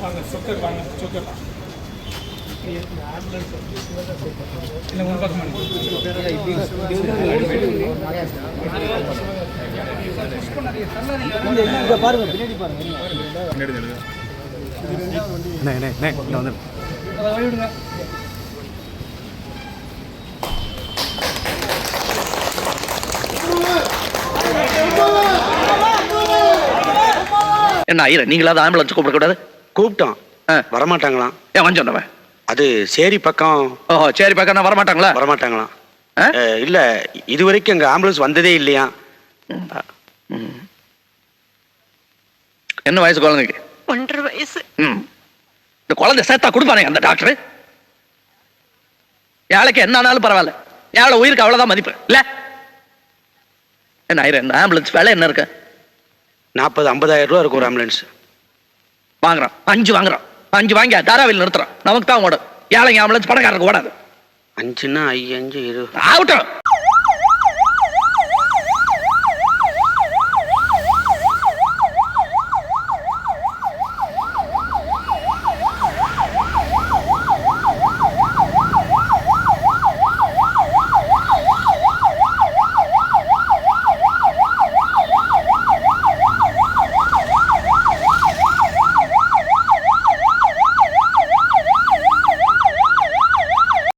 வாங்க சொக்கர் வாங்க சொக்கர் இல்லை முன்பக்கம் பாருங்க பின்னாடி பாருங்க என்ன ஐயர் நீங்களாவது ஆம்புலன்ஸ் கூப்பிடக்கூடாது? கூப்பிட்டோம். ஆ. வரமாட்டாங்களாம். ஏன் வந்து சொன்னவன்? அது சேரி பக்கம். ஓஹோ சரி பக்கம் வரமாட்டாங்களா? வரமாட்டாங்களாம். ஆ? அஹ், இல்ல இது வரைக்கும் எங்க ஆம்புலன்ஸ் வந்ததே இல்லையா? என்ன வயசு குழந்தைக்கு? ஒன்றரை வயசு. ம். இந்த குழந்தை சேர்த்தா கொடுப்பானே அந்த டாக்டர்? ஏழைக்கு என்ன ஆனாலும் பரவாயில்ல. ஏழை உயிருக்கு அவ்வளவுதான் மதிப்பு. இல்ல என்ன ஆயிரம் இந்த ஆம்புலன்ஸ் வேலை என்ன இருக்கு? நாற்பது ஐம்பதாயிரம் ரூபா இருக்கும் ஒரு ஆம்புலன்ஸ் வாங்குறோம் அஞ்சு வாங்குறோம் அஞ்சு வாங்கி தாராவில் நிறுத்துறோம் நமக்கு தான் ஓடும். ஏழைங்க ஆம்புலன்ஸ் பணக்காரருக்கு ஓடாது. அஞ்சுன்னா ஐயஞ்சு இரு ஆகட்டும்.